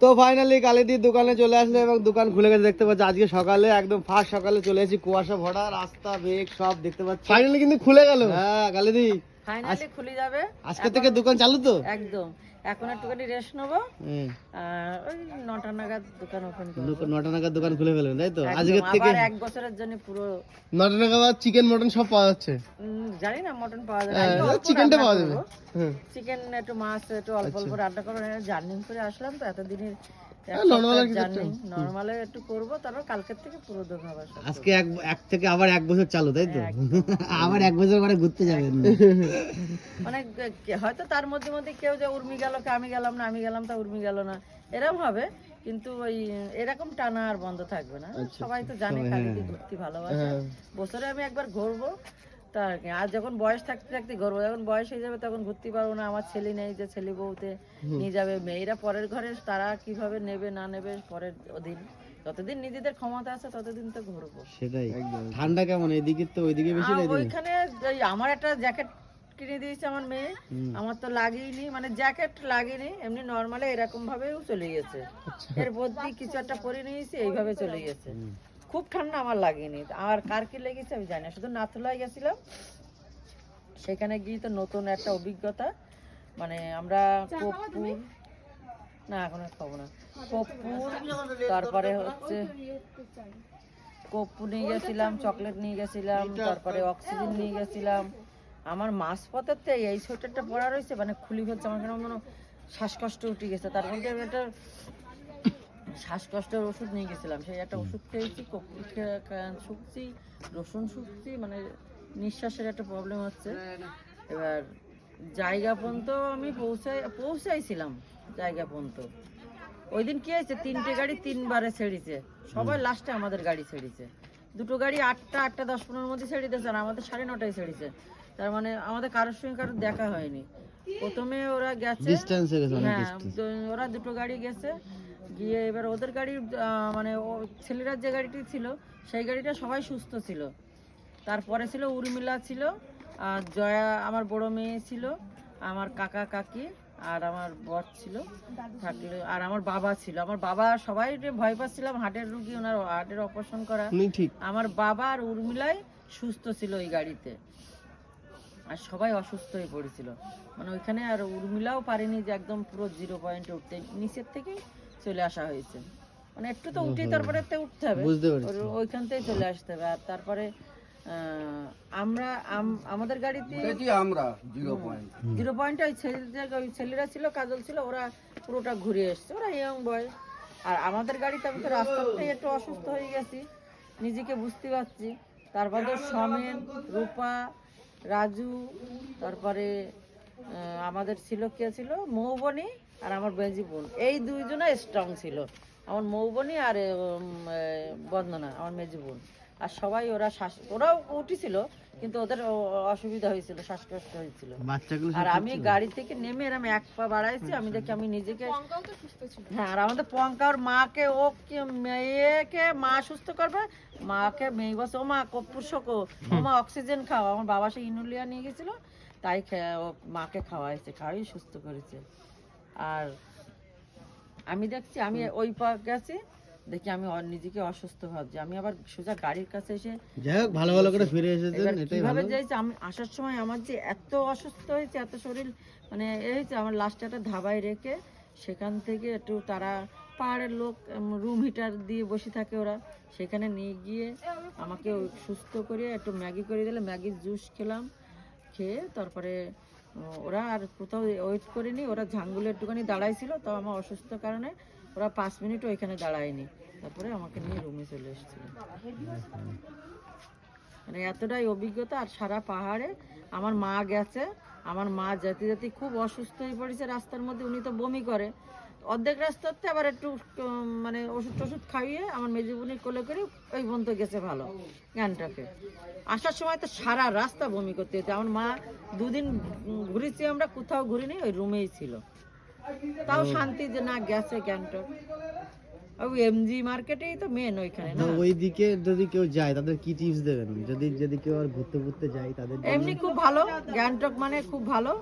তো ফাইনালি কালিদির দোকানে চলে আসলে এবং দোকান খুলে গেছে দেখতে পাচ্ছি। আজকে সকালে একদম ফার্স্ট সকালে চলে এসেছি কুয়াশা ভরা রাস্তা বেগ সব দেখতে পাচ্ছি। ফাইনালি কিন্তু খুলে গেল। হ্যাঁ কালিদি। ফাইনালি খুলে যাবে। আজকে থেকে দোকান চালু তো? একদম। এখন একটুখানি রেস্ট নেব। আর ওই নটা নাগাদ দোকান ওপেন করব। নটা নাগাদ দোকান খুলে ফেলবেন তাই তো? আজকে আজকের থেকে এক বছরের জন্য পুরো নটা নাগাদ চিকেন মটন সব পাওয়া যাচ্ছে। জানি না মটন পাওয়া যাবে। হ্যাঁ, চিকেনটা পাওয়া যাবে। হ্যাঁ। চিকেন একটু মাছ একটু অল্প অল্প রান্না করব। জার্নি করে আসলাম তো এতদিনের হ্যাঁ, normal আর কিছু জার্নি নর্মালে একটু করব তারপর কালকের থেকে পুরো দোকান আবার আজকে এক এক থেকে আবার এক বছর চালু তাই তো? আবার এক বছর পরে ঘুরতে যাবেন। মানে হয়তো তার মধ্যে মধ্যে কেউ যে উর্মি গেল আমি গেলাম না আমি গেলাম তা উর্মি গেল না এরকম হবে। কিন্তু ওই এরকম টানা আর বন্ধ থাকবে না। সবাই তো জানে খালি ঘুরতে ভালোবাসে। বছরে আমি একবার ঘুরবো তা আর কি। আর যখন বয়স থাকতে থাকতে যখন বয়স হয়ে যাবে তখন ঘুরতে পারব না আমার ছেলে নেই যে ছেলে বউতে নিয়ে যাবে। মেয়েরা পরের ঘরে তারা কীভাবে নেবে না নেবে পরের অধীন যতদিন নিজেদের ক্ষমতা আছে ততদিন তো ঘুরবো। সেটাই। ঠান্ডা কেমন? এদিকে তো ওইদিকে বেশি আহ, ওইখানে আমার একটা জ্যাকেট কিনে দিয়েছে আমার মেয়ে। আমার তো লাগেইনি মানে জ্যাকেট লাগেনি এমনি নর্মালে এরকম ভাবেও চলে গেছে। এর মধ্যে কিছু একটা পরে নিয়েছি এইভাবে চলে গেছে। খুব ঠান্ডা আমার লাগেনি। আর কার কি লেগেছে আমি জানি না শুধু নাথুলায় গেছিলাম। সেখানে গিয়ে তো নতুন একটা অভিজ্ঞতা। মানে আমরা কর্পূর না এখন আর খাব না। কর্পূর তারপরে হচ্ছে কপ্পু নিয়ে গেছিলাম চকলেট নিয়ে গেছিলাম তারপরে অক্সিজেন নিয়ে গেছিলাম। আমার মাছ পথের থেকে এই সোয়েটারটা পরা রয়েছে মানে খুলি ফেলছে আমার কেন মনে শ্বাসকষ্ট উঠে গেছে। তার মধ্যে আমি একটা শ্বাসকষ্টের ওষুধ নিয়ে গেছিলাম। সেই একটা ওষুধ খেয়েছি শুকছি রসুন শুকছি মানে নিঃশ্বাসের একটা প্রবলেম হচ্ছে। এবার জায়গা পর্যন্ত আমি পৌঁছাই পৌঁছাইছিলাম জায়গা পর্যন্ত। ওই দিন কি হয়েছে তিনটে গাড়ি তিনবারে ছেড়েছে। সবাই লাস্টে আমাদের গাড়ি ছেড়েছে। দুটো গাড়ি আটটা আটটা দশ পনেরোর মধ্যে ছেড়ে দিয়েছে আর আমাদের সাড়ে নটায় ছেড়েছে। তার মানে আমাদের কারোর সঙ্গে কারোর দেখা হয়নি। প্রথমে ওরা গেছে হ্যাঁ ওরা দুটো গাড়ি গেছে। গিয়ে এবার ওদের গাড়ি মানে ও ছেলেরা যে গাড়িটি ছিল সেই গাড়িটা সবাই সুস্থ ছিল। তারপরে ছিল উর্মিলা ছিল আর জয়া আমার বড় মেয়ে ছিল আমার কাকা কাকি আর আমার বর ছিল থাকলে আর আমার বাবা ছিল। আমার বাবা সবাই ভয় পাচ্ছিলাম হার্টের রুগী ওনার হার্টের অপারেশন করা। ঠিক। আমার বাবা আর উর্মিলাই সুস্থ ছিল ওই গাড়িতে। আর সবাই অসুস্থ হয়ে পড়েছিল। মানে ওইখানে আর উর্মিলাও পারেনি যে একদম পুরো জিরো পয়েন্টে উঠতে। নিচের থেকেই চলে আসা হয়েছে। মানে একটু তো উঠেই তারপরে তো উঠতে হবে। ওইখান থেকে চলে আসতে হবে। আর তারপরে আমরা আমাদের গাড়িতে আমরা জিরো পয়েন্ট জিরো পয়েন্টে ওই ছেলেদের ওই ছেলেরা ছিল কাজল ছিল ওরা পুরোটা ঘুরে এসছে। ওরা ইয়ং বয় আর আমাদের গাড়িতে আমি তো রাস্তাতেই একটু অসুস্থ হয়ে গেছি। নিজেকে বুঝতে পারছি। তারপরে সমেন রূপা রাজু তারপরে আমাদের ছিল কে ছিল? মৌবনি। আর আমার বেজি বোন। এই দুইজনে স্ট্রং ছিল। আমার মৌবনি আর বন্দনা আমার মেজি বোন। আর সবাই ওরা শ্বাস ওরাও উঠেছিল কিন্তু ওদের অসুবিধা হয়েছিল শ্বাসকষ্ট হয়েছিল। আর আমি গাড়ি থেকে নেমে এরম এক পা বাড়াইছি আমি দেখি আমি নিজেকে হ্যাঁ আর আমাদের পঙ্কা ওর মাকে ও কি মেয়েকে মা সুস্থ করবে। মাকে মেয়ে বসে ও মা কপ্পুর শোকো ও মা অক্সিজেন খাও। আমার বাবা সে ইনুলিয়া নিয়ে গেছিল তাই মাকে খাওয়াইছে খাওয়াই সুস্থ করেছে। আর আমি দেখছি আমি ওই পা গেছি দেখি আমি নিজেকে অসুস্থ ভাবছি। আমি আবার সোজা গাড়ির কাছে এসে যাই হোক ভালো ভালো করে ফিরে এসেছেন এটাই ভালো। যাইছে? আমি আসার সময় আমার যে এত অসুস্থ হয়েছে এত শরীর মানে এ হয়েছে আমার লাস্টে একটা ধাবায় রেখে সেখান থেকে একটু তারা পাহাড়ের লোক রুম হিটার দিয়ে বসে থাকে ওরা। সেখানে নিয়ে গিয়ে আমাকে সুস্থ করে একটু ম্যাগি করে দিলে ম্যাগির জুস খেলাম খেয়ে তারপরে ওরা আর কোথাও ওয়েট করেনি, ওরা ঝাঙ্গুলের একটুখানি দাঁড়াইছিল তো আমার অসুস্থ কারণে ওরা পাঁচ মিনিটও ওইখানে দাঁড়ায়নি। তারপরে আমাকে নিয়ে রুমে চলে এসেছিল। মানে এতটাই অভিজ্ঞতা, আর সারা পাহাড়ে আমার মা গেছে, আমার মা জাতি জাতি খুব অসুস্থ হয়ে পড়েছে, রাস্তার মধ্যে, উনি তো বমি করে। অর্ধেক রাস্তাতে আবার একটু মানে ওষুধ টষুধ খাইয়ে আমার মেজুবনির কোলে করে ওই পর্যন্ত গেছে ভালো জ্ঞানটাকে আসার সময় তো সারা রাস্তা বমি করতে হচ্ছে আমার মা দুদিন ঘুরেছি আমরা কোথাও ঘুরিনি ওই রুমেই ছিল। তাও শান্তি যে না গেছে গ্যাংটক ওই এমজি মার্কেটেই তো মেন ওইখানে না? ওইদিকে যদি কেউ যায় তাদের কি টিপস দেবেন? যদি যদি কেউ আর ঘুরতে ঘুরতে যায় তাদের এমনি খুব ভালো গ্যাংটক মানে খুব ভালো।